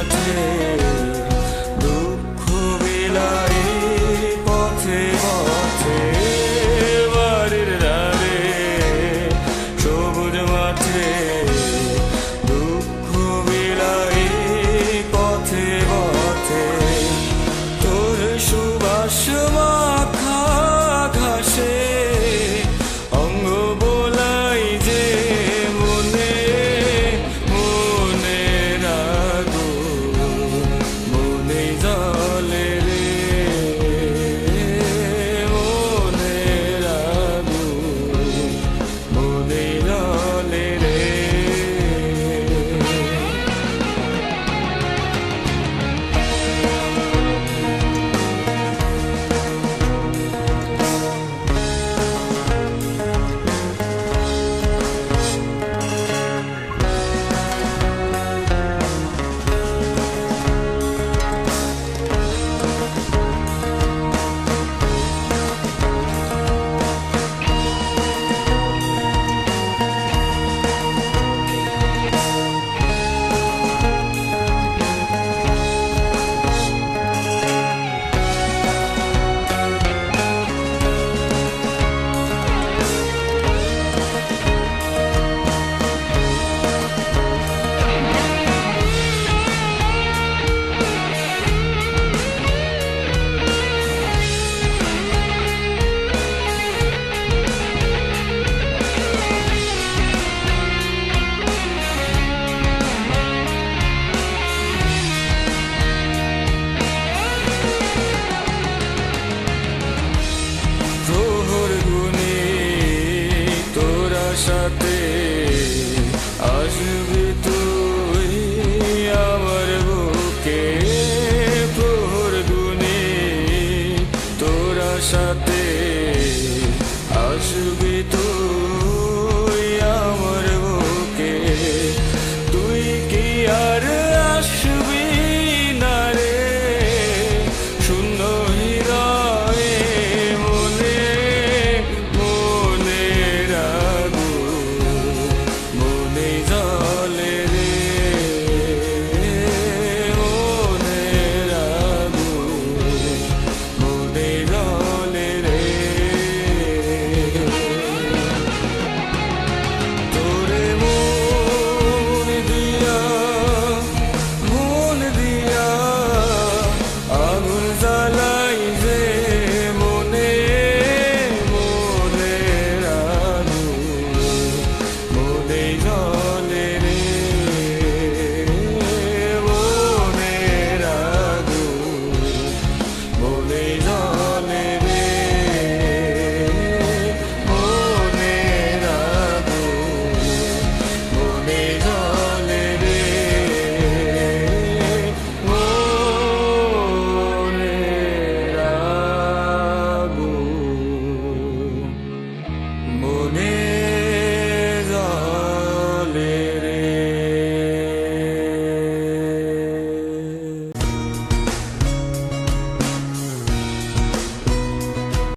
I day. সাথে আসবি তুই আমার বুকে। প্রহর গুনে তোরা সাথে